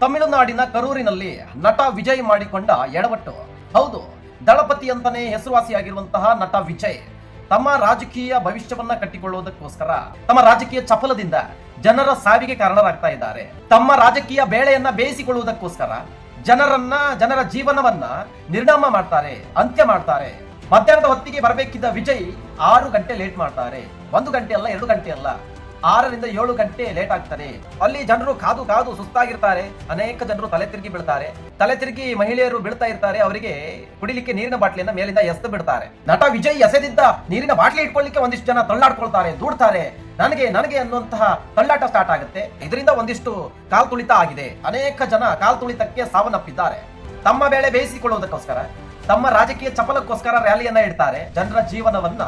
ತಮಿಳುನಾಡಿನ ಕರೂರಿನಲ್ಲಿ ನಟ ವಿಜಯ್ ಮಾಡಿಕೊಂಡ ಎಡವಟ್ಟು. ಹೌದು ದಳಪತಿ ಅಂತಾನೆ ಹೆಸರುವಾಸಿಯಾಗಿರುವಂತಹ ನಟ ವಿಜಯ್ ತಮ್ಮ ರಾಜಕೀಯ ಭವಿಷ್ಯವನ್ನ ಕಟ್ಟಿಕೊಳ್ಳುವುದಕ್ಕೋಸ್ಕರ ತಮ್ಮ ರಾಜಕೀಯ ಚಪಲದಿಂದ ಜನರ ಸಾವಿಗೆ ಕಾರಣರಾಗ್ತಾ ಇದ್ದಾರೆ. ತಮ್ಮ ರಾಜಕೀಯ ಬೇಳೆಯನ್ನ ಬೇಯಿಸಿಕೊಳ್ಳುವುದಕ್ಕೋಸ್ಕರ ಜನರನ್ನ, ಜನರ ಜೀವನವನ್ನ ನಿರ್ನಾಮ ಮಾಡ್ತಾರೆ, ಅಂತ್ಯ ಮಾಡ್ತಾರೆ. ಮಧ್ಯಾಹ್ನದ ಹೊತ್ತಿಗೆ ಬರಬೇಕಿದ್ದ ವಿಜಯ್ ಆರು ಗಂಟೆ ಲೇಟ್ ಮಾಡ್ತಾರೆ. ಒಂದು ಗಂಟೆ ಅಲ್ಲ, ಎರಡು ಗಂಟೆ ಅಲ್ಲ. ಆರರಿಂದ ಏಳು ಗಂಟೆ ಲೇಟ್ ಆಗ್ತಾರೆ ಅಲ್ಲಿ ಜನರು ಕಾದು ಕಾದು ಸುಸ್ತಾಗಿರ್ತಾರೆ. ಅನೇಕ ಜನರು ತಲೆ ತಿರುಗಿ ಬಿಡ್ತಾರೆ ತಲೆ ತಿರುಗಿ ಮಹಿಳೆಯರು ಬೀಳ್ತಾ ಇರ್ತಾರೆ. ಅವರಿಗೆ ಕುಡಿಲಿಕ್ಕೆ ನೀರಿನ ಬಾಟ್ಲಿಯನ್ನ ಮೇಲಿಂದ ಎಸ್ದು ಬಿಡ್ತಾರೆ. ನಟ ವಿಜಯ್ ಎಸೆದಿದ್ದ ನೀರಿನ ಬಾಟ್ಲಿ ಇಟ್ಕೊಳ್ಳಿಕ್ಕೆ ಒಂದಿಷ್ಟು ಜನ ತಳ್ಳಾಡ್ಕೊಳ್ತಾರೆ, ದೂಡ್ತಾರೆ. ನನಗೆ ನನಗೆ ಅನ್ನುವಂತಹ ತಳ್ಳಾಟ ಸ್ಟಾರ್ಟ್ ಆಗುತ್ತೆ. ಇದರಿಂದ ಒಂದಿಷ್ಟು ಕಾಲ್ ತುಳಿತ ಆಗಿದೆ. ಅನೇಕ ಜನ ಕಾಲ್ ತುಳಿತಕ್ಕೆ ಸಾವನ್ನಪ್ಪಿದ್ದಾರೆ. ತಮ್ಮ ಬೇಳೆ ಬೇಯಿಸಿಕೊಳ್ಳುವುದಕ್ಕೋಸ್ಕರ ತಮ್ಮ ರಾಜಕೀಯ ಚಪಲಕ್ಕೋಸ್ಕರ ರ್ಯಾಲಿಯನ್ನ ಇಡ್ತಾರೆ. ಜನರ ಜೀವನವನ್ನ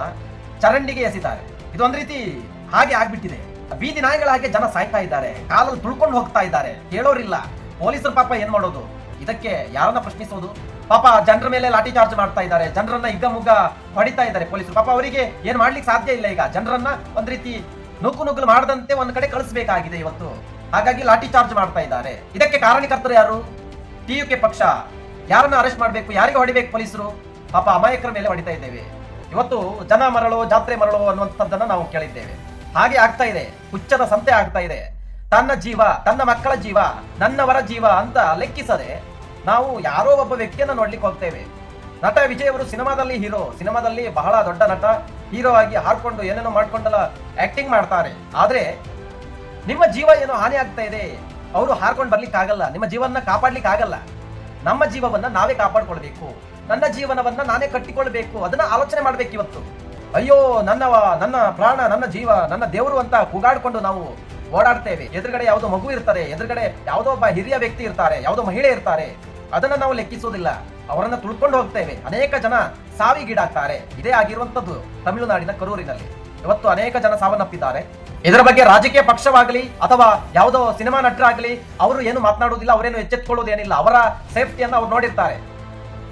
ಚರಂಡಿಗೆ ಎಸಿತಾರೆ. ಇದು ಒಂದ್ ರೀತಿ ಹಾಗೆ ಆಗ್ಬಿಟ್ಟಿದೆ. ಬೀದಿ ನಾಯಿಗಳ ಹಾಗೆ ಜನ ಸಾಯ್ತಾ ಇದ್ದಾರೆ. ಕಾಲಲ್ಲಿ ತುಳ್ಕೊಂಡು ಹೋಗ್ತಾ ಇದ್ದಾರೆ. ಕೇಳೋರಿಲ್ಲ. ಪೊಲೀಸರು ಪಾಪ ಏನ್ ಮಾಡೋದು? ಇದಕ್ಕೆ ಯಾರನ್ನ ಪ್ರಶ್ನಿಸೋದು? ಪಾಪ ಜನರ ಮೇಲೆ ಲಾಠಿ ಚಾರ್ಜ್ ಮಾಡ್ತಾ ಇದ್ದಾರೆ. ಜನರನ್ನ ಹಿಗ್ಗಮುಗ್ಗ ಹೊಡಿತಾ ಇದ್ದಾರೆ ಪೊಲೀಸರು. ಪಾಪ ಅವರಿಗೆ ಏನ್ ಮಾಡ್ಲಿಕ್ಕೆ ಸಾಧ್ಯ ಇಲ್ಲ ಈಗ? ಜನರನ್ನ ಒಂದ್ ರೀತಿ ನುಗ್ಗು ನುಗ್ಗಲು ಮಾಡದಂತೆ ಒಂದ್ ಕಡೆ ಕಳಿಸಬೇಕಾಗಿದೆ ಇವತ್ತು. ಹಾಗಾಗಿ ಲಾಠಿ ಚಾರ್ಜ್ ಮಾಡ್ತಾ ಇದ್ದಾರೆ. ಇದಕ್ಕೆ ಕಾರಣಕರ್ತರು ಯಾರು? ಟಿಯುಕೆ ಪಕ್ಷ. ಯಾರನ್ನ ಅರೆಸ್ಟ್ ಮಾಡಬೇಕು? ಯಾರಿಗೆ ಹೊಡಿಬೇಕು ಪೊಲೀಸರು? ಪಾಪ ಅಮಾಯಕರ ಮೇಲೆ ಹೊಡಿತಾ ಇದ್ದೇವೆ. ಇವತ್ತು ಜನ ಮರಳು, ಜಾತ್ರೆ ಮರಳು ಅನ್ನುವಂಥದ್ದನ್ನ ನಾವು ಕೇಳಿದ್ದೇವೆ. ಹಾಗೆ ಆಗ್ತಾ ಇದೆ. ಹುಚ್ಚದ ಸಂತೆ ಆಗ್ತಾ ಇದೆ. ತನ್ನ ಜೀವ, ತನ್ನ ಮಕ್ಕಳ ಜೀವ, ನನ್ನವರ ಜೀವ ಅಂತ ಲೆಕ್ಕಿಸದೆ ನಾವು ಯಾರೋ ಒಬ್ಬ ವ್ಯಕ್ತಿಯನ್ನು ನೋಡ್ಲಿಕ್ಕೆ ಹೋಗ್ತೇವೆ. ನಟ ವಿಜಯ್ ಅವರು ಸಿನಿಮಾದಲ್ಲಿ ಹೀರೋ, ಸಿನಿಮಾದಲ್ಲಿ ಬಹಳ ದೊಡ್ಡ ನಟ, ಹೀರೋ ಆಗಿ ಹಾರ್ಕೊಂಡು ಏನೇನೋ ಮಾಡ್ಕೊಂಡೆಲ್ಲ ಆಕ್ಟಿಂಗ್ ಮಾಡ್ತಾರೆ. ಆದ್ರೆ ನಿಮ್ಮ ಜೀವ ಏನೋ ಹಾನಿ ಆಗ್ತಾ ಇದೆ. ಅವರು ಹಾರ್ಕೊಂಡು ಬರ್ಲಿಕ್ಕೆ ಆಗಲ್ಲ. ನಿಮ್ಮ ಜೀವನ ಕಾಪಾಡ್ಲಿಕ್ಕೆ ಆಗಲ್ಲ. ನಮ್ಮ ಜೀವವನ್ನ ನಾವೇ ಕಾಪಾಡ್ಕೊಳ್ಬೇಕು. ನನ್ನ ಜೀವನವನ್ನ ನಾನೇ ಕಟ್ಟಿಕೊಳ್ಬೇಕು. ಅದನ್ನ ಆಲೋಚನೆ ಮಾಡ್ಬೇಕು ಇವತ್ತು. ಅಯ್ಯೋ, ನನ್ನವ, ನನ್ನ ಪ್ರಾಣ, ನನ್ನ ಜೀವ, ನನ್ನ ದೇವರು ಅಂತ ಕೂಗಾಡ್ಕೊಂಡು ನಾವು ಓಡಾಡ್ತೇವೆ. ಎದುರುಗಡೆ ಯಾವುದೋ ಮಗು ಇರ್ತಾರೆ, ಎದುರುಗಡೆ ಯಾವುದೋ ಒಬ್ಬ ಹಿರಿಯ ವ್ಯಕ್ತಿ ಇರ್ತಾರೆ, ಯಾವುದೋ ಮಹಿಳೆ ಇರ್ತಾರೆ. ಅದನ್ನ ನಾವು ಲೆಕ್ಕಿಸೋದಿಲ್ಲ. ಅವರನ್ನ ತುಳ್ಕೊಂಡು ಹೋಗ್ತೇವೆ. ಅನೇಕ ಜನ ಸಾವಿಗೀಡಾಗ್ತಾರೆ. ಇದೇ ಆಗಿರುವಂತದ್ದು ತಮಿಳುನಾಡಿನ ಕರೂರಿನಲ್ಲಿ. ಇವತ್ತು ಅನೇಕ ಜನ ಸಾವನ್ನಪ್ಪಿದ್ದಾರೆ. ಇದರ ಬಗ್ಗೆ ರಾಜಕೀಯ ಪಕ್ಷವಾಗಲಿ ಅಥವಾ ಯಾವುದೋ ಸಿನಿಮಾ ನಟರಾಗಲಿ ಅವರು ಏನು ಮಾತನಾಡುವುದಿಲ್ಲ ಅವರೇನು ಎಚ್ಚೆತ್ಕೊಳ್ಳೋದೇನಿಲ್ಲ. ಅವರ ಸೇಫ್ಟಿಯನ್ನು ಅವ್ರು ನೋಡಿರ್ತಾರೆ.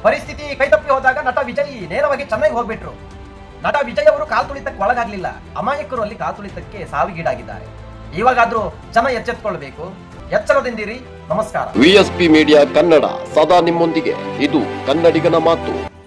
ಪರಿಸ್ಥಿತಿ ಕೈತಪ್ಪಿ ಹೋದಾಗ ನಟ ವಿಜಯ್ ನೇರವಾಗಿ ಚೆನ್ನಾಗಿ ಹೋಗ್ಬಿಟ್ರು. ನಟ ವಿಜಯ್ ಅವರು ಕಾಲ್ ತುಳಿತಕ್ಕೆ ಒಳಗಾಗ್ಲಿಲ್ಲ. ಅಮಾಯಕರು ಅಲ್ಲಿ ಕಾಲ್ ತುಳಿತಕ್ಕೆ ಸಾವಿಗೀಡಾಗಿದ್ದಾರೆ. ಇವಾಗಾದ್ರೂ ಜನ ಎಚ್ಚೆತ್ಕೊಳ್ಬೇಕು. ಎಚ್ಚರದಿಂದಿರಿ. ನಮಸ್ಕಾರ. ವಿಎಸ್ಪಿ ಮೀಡಿಯಾ ಕನ್ನಡ, ಸದಾ ನಿಮ್ಮೊಂದಿಗೆ. ಇದು ಕನ್ನಡಿಗನ ಮಾತು.